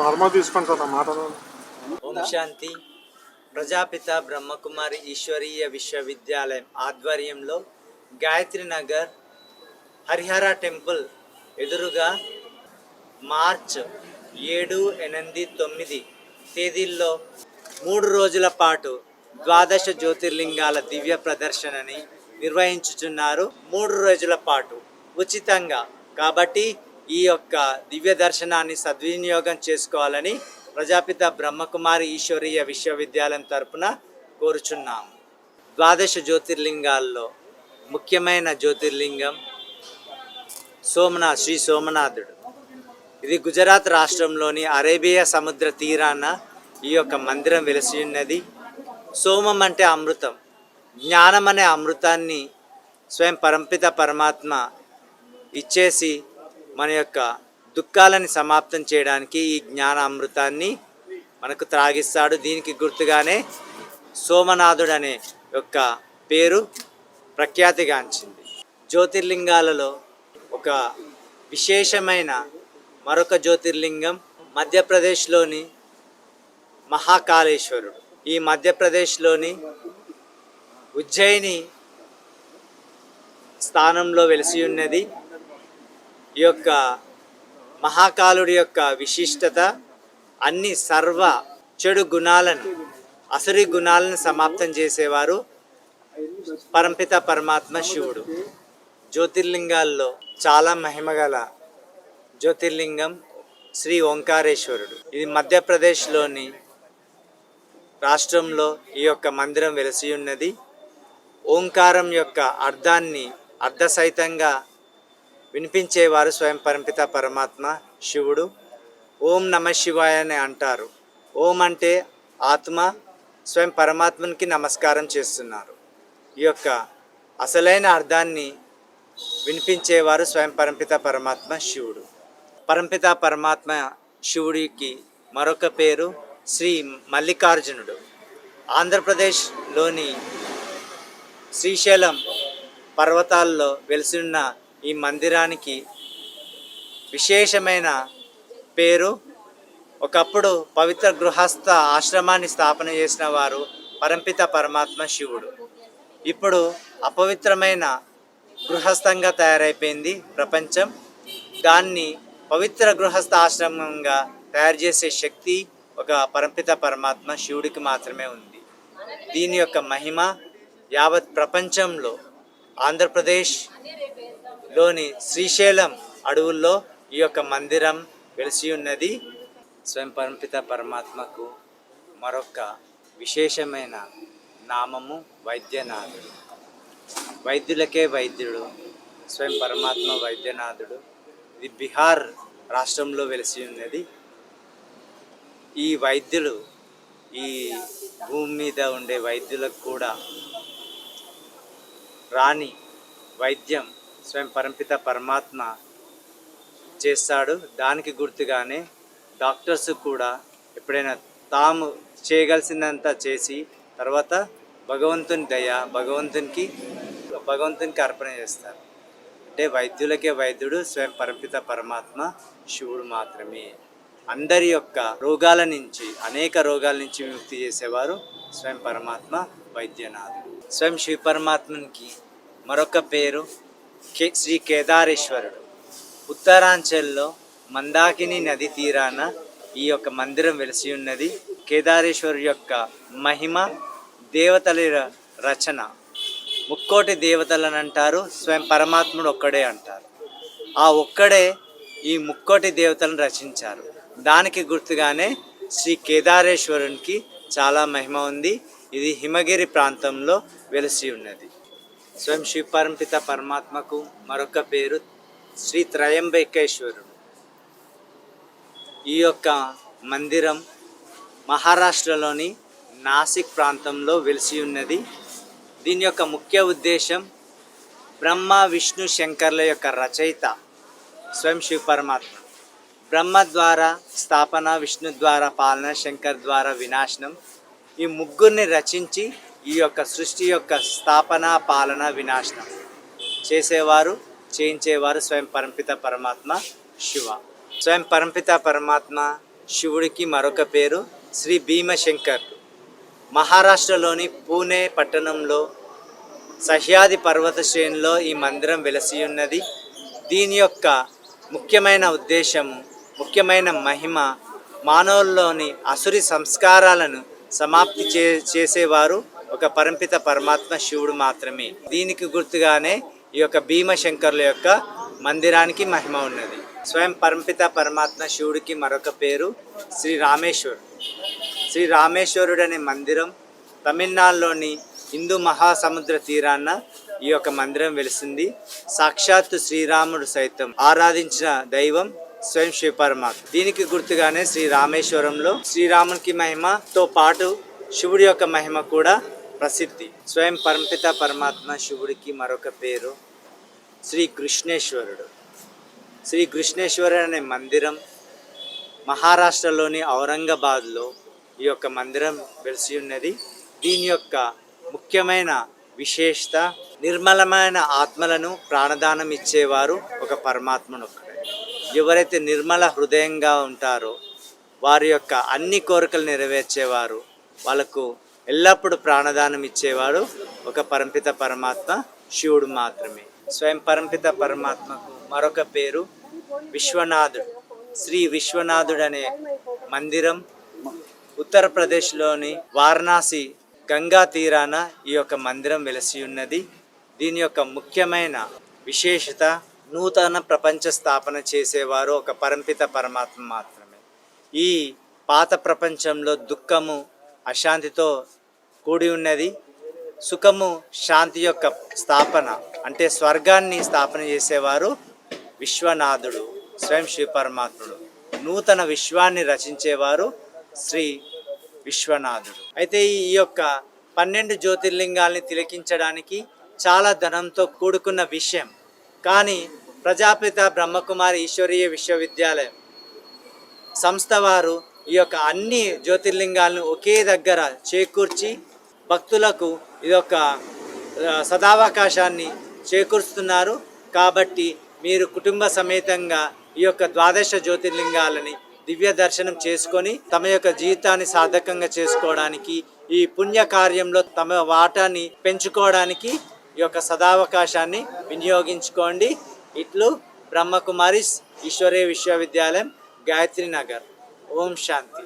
Normal తీసుకుంటాను మాటను ఓం శాంతి. ప్రజాపిత బ్రహ్మకుమారి ఈశ్వరీయ విశ్వవిద్యాలయం ఆధ్వర్యంలో గాయత్రి నగర్ హరిహర టెంపుల్ ఎదురుగా మార్చ్ ఏడు ఎనిమిది తొమ్మిది తేదీల్లో మూడు రోజుల పాటు ద్వాదశ జ్యోతిర్లింగాల దివ్య ప్రదర్శనని నిర్వహించుచున్నారు. మూడు రోజుల పాటు ఉచితంగా. కాబట్టి ఈ యొక్క దివ్య దర్శనాన్ని సద్వినియోగం చేసుకోవాలని ప్రజాపిత బ్రహ్మకుమారి ఈశ్వరీయ విశ్వవిద్యాలయం తరపున కోరుచున్నాము ద్వాదశ జ్యోతిర్లింగాల్లో ముఖ్యమైన జ్యోతిర్లింగం సోమనాథ్ శ్రీ సోమనాథుడు. ఇది గుజరాత్ రాష్ట్రంలోని అరేబియా సముద్ర తీరాన ఈ యొక్క మందిరం వెలిసి ఉన్నది. సోమం అంటే అమృతం. జ్ఞానం అనే అమృతాన్ని స్వయం పరంపిత పరమాత్మ ఇచ్చేసి మన యొక్క దుఃఖాలని సమాప్తం చేయడానికి ఈ జ్ఞాన అమృతాన్ని మనకు త్రాగిస్తాడు. దీనికి గుర్తుగానే సోమనాథుడు అనే యొక్క పేరు ప్రఖ్యాతిగాంచింది. జ్యోతిర్లింగాలలో ఒక విశేషమైన మరొక జ్యోతిర్లింగం మధ్యప్రదేశ్లోని మహాకాళేశ్వరుడు. ఈ మధ్యప్రదేశ్లోని ఉజ్జయిని స్థానంలో వెలిసి ఉన్నది. ఈ యొక్క మహాకాలుడి యొక్క విశిష్టత అన్ని సర్వ చెడు గుణాలను అసురి గుణాలను సమాప్తం చేసేవారు పరంపిత పరమాత్మ శివుడు. జ్యోతిర్లింగాల్లో చాలా మహిమగల జ్యోతిర్లింగం శ్రీ ఓంకారేశ్వరుడు. ఇది మధ్యప్రదేశ్లోని రాష్ట్రంలో ఈ యొక్క మందిరం వెలసి ఉన్నది ఓంకారం యొక్క అర్థాన్ని అర్ధసహితంగా వినిపించేవారు స్వయం పరిమిత పరమాత్మ శివుడు. ఓం నమ శివాయ అని అంటారు. ఓం అంటే ఆత్మ స్వయం పరమాత్మనికి నమస్కారం చేస్తున్నారు. ఈ యొక్క అసలైన అర్థాన్ని వినిపించేవారు స్వయం పరంపిత పరమాత్మ శివుడు. పరంపిత పరమాత్మ శివుడికి మరొక పేరు శ్రీ మల్లికార్జునుడు. ఆంధ్రప్రదేశ్లోని శ్రీశైలం పర్వతాల్లో వెలిసిన్న ఈ మందిరానికి విశేషమైన పేరు. ఒకప్పుడు పవిత్ర గృహస్థ ఆశ్రమాన్ని స్థాపన చేసిన వారు పరంపిత పరమాత్మ శివుడు. ఇప్పుడు అపవిత్రమైన గృహస్థంగా తయారైపోయింది ప్రపంచం. దాన్ని పవిత్ర గృహస్థ ఆశ్రమంగా తయారు చేసే శక్తి ఒక పరంపిత పరమాత్మ శివుడికి మాత్రమే ఉంది. దీని యొక్క మహిమ యావత్ ప్రపంచంలో ఆంధ్రప్రదేశ్ లోని శ్రీశైలం అడవుల్లో ఈ యొక్క మందిరం వెలిసి ఉన్నది. స్వయం పరంపిత పరమాత్మకు మరొక విశేషమైన నామము వైద్యనాథుడు. వైద్యులకే వైద్యుడు స్వయం పరమాత్మ వైద్యనాథుడు. ఇది బీహార్ రాష్ట్రంలో వెలిసి ఉన్నది. ఈ వైద్యులు ఈ భూమి మీద ఉండే వైద్యులకు కూడా రాని వైద్యం స్వయం పరంపిత పరమాత్మ చేస్తాడు. దానికి గుర్తుగానే డాక్టర్స్ కూడా ఎప్పుడైనా తాము చేయగలిసిందంత చేసి తర్వాత భగవంతుని దయ భగవంతునికి భగవంతునికి అర్పణ చేస్తారు. అంటే వైద్యులకే వైద్యుడు స్వయం పరంపిత పరమాత్మ శివుడు మాత్రమే. అందరి యొక్క రోగాల నుంచి అనేక రోగాల నుంచి విముక్తి చేసేవారు స్వయం పరమాత్మ వైద్యనాథుడు. స్వయం శివ పరమాత్మనికి మరొక పేరు శ్రీ కేదారేశ్వరుడు. ఉత్తరాంచల్లో మందాకిని నది తీరాన ఈ యొక్క మందిరం వెలిసి ఉన్నది. కేదారేశ్వరు యొక్క మహిమ దేవతల ర- రచన. ముక్కోటి దేవతలను అంటారు స్వయం పరమాత్ముడు ఒక్కడే అంటారు. ఆ ఒక్కడే ఈ ముక్కోటి దేవతలను రచించారు. దానికి గుర్తుగానే శ్రీ కేదారేశ్వరునికి చాలా మహిమ ఉంది. ఇది హిమగిరి ప్రాంతంలో వెలిసి ఉన్నది. స్వయం శ్రీపరంపిత పరమాత్మకు మరొక పేరు శ్రీ త్రయంబకేశ్వరుడు. ఈ యొక్క మందిరం మహారాష్ట్రలోని నాసిక్ ప్రాంతంలో వెలిసి ఉన్నది. దీని యొక్క ముఖ్య ఉద్దేశం బ్రహ్మ విష్ణు శంకర్ల యొక్క రచయిత స్వయం శివ పరమాత్మ. బ్రహ్మ ద్వారా స్థాపన విష్ణు ద్వారా పాలన శంకర్ ద్వారా వినాశనం ఈ ముగ్గురిని రచించి ఈ యొక్క సృష్టి యొక్క స్థాపన పాలన వినాశనం చేసేవారు చేయించేవారు స్వయం పరంపిత పరమాత్మ శివ. స్వయం పరంపిత పరమాత్మ శివుడికి మరొక పేరు శ్రీ భీమశంకర్. మహారాష్ట్రలోని పూణే పట్టణంలో సహ్యాది పర్వత శ్రేణిలో ఈ మందిరం వెలసి ఉన్నది దీని యొక్క ముఖ్యమైన ఉద్దేశము ముఖ్యమైన మహిమ మానవుల్లోని అసురి సంస్కారాలను సమాప్తి చే చేసేవారు ఒక పరంపిత పరమాత్మ శివుడు మాత్రమే. దీనికి గుర్తుగానే ఈ యొక్క భీమశంకరుల యొక్క మందిరానికి మహిమ ఉన్నది. స్వయం పరంపిత పరమాత్మ శివుడికి మరొక పేరు శ్రీ రామేశ్వరుడు. శ్రీ రామేశ్వరుడు అనే మందిరం తమిళనాడులోని హిందూ మహాసముద్ర తీరాన ఈ యొక్క మందిరం వెలిసింది. సాక్షాత్తు శ్రీరాముడు సైతం ఆరాధించిన దైవం స్వయం శివ పరమాత్మ. దీనికి గుర్తుగానే శ్రీ రామేశ్వరంలో శ్రీరామునికి మహిమతో పాటు శివుడి యొక్క మహిమ కూడా ప్రసిద్ధి. స్వయం పరంపిత పరమాత్మ శివుడికి మరొక పేరు శ్రీ కృష్ణేశ్వరుడు. శ్రీ కృష్ణేశ్వరుడు అనే మందిరం మహారాష్ట్రలోని ఔరంగాబాద్లో ఈ యొక్క మందిరం వెలిసి ఉన్నది. దీని యొక్క ముఖ్యమైన విశేషత నిర్మలమైన ఆత్మలను ప్రాణదానం ఇచ్చేవారు ఒక పరమాత్మను ఎవరైతే నిర్మల హృదయంగా ఉంటారో వారి యొక్క అన్ని కోరికలు నెరవేర్చేవారు వాళ్ళకు ఎల్లప్పుడూ ప్రాణదానం ఇచ్చేవాడు ఒక పరంపిత పరమాత్మ శివుడు మాత్రమే. స్వయం పరంపిత పరమాత్మకు మరొక పేరు విశ్వనాథుడు శ్రీ విశ్వనాథుడు అనే మందిరం ఉత్తరప్రదేశ్లోని వారణాసి గంగా తీరాన ఈ యొక్క మందిరం వెలసి ఉన్నది. దీని యొక్క ముఖ్యమైన విశేషత నూతన ప్రపంచ స్థాపన చేసేవారు ఒక పరంపిత పరమాత్మ మాత్రమే. ఈ పాత ప్రపంచంలో దుఃఖము అశాంతితో కూడి ఉన్నది. సుఖము శాంతి యొక్క స్థాపన అంటే స్వర్గాన్ని స్థాపన చేసేవారు విశ్వనాథుడు స్వయం శ్రీ పరమాత్ముడు. నూతన విశ్వాన్ని రచించేవారు శ్రీ విశ్వనాథుడు. అయితే ఈ యొక్క పన్నెండు జ్యోతిర్లింగాల్ని తిలకించడానికి చాలా ధనంతో కూడుకున్న విషయం. కానీ ప్రజాపిత బ్రహ్మకుమారి ఈశ్వరీయ విశ్వవిద్యాలయం. సంస్థ వారు ఈ యొక్క అన్ని జ్యోతిర్లింగాలను ఒకే దగ్గర చేకూర్చి భక్తులకు ఇది ఒక సదావకాశాన్ని చేకూరుస్తున్నారు. కాబట్టి మీరు కుటుంబ సమేతంగా ఈ యొక్క ద్వాదశ జ్యోతిర్లింగాలని దివ్య దర్శనం చేసుకొని తమ యొక్క జీవితాన్ని సార్థకంగా చేసుకోవడానికి ఈ పుణ్య కార్యంలో తమ వాటాని పెంచుకోవడానికి ఈ యొక్క సదావకాశాన్ని వినియోగించుకోండి. ఇట్లు బ్రహ్మకుమారి ఈశ్వరీయ విశ్వవిద్యాలయం గాయత్రి నగర్ ఓం శాంతి.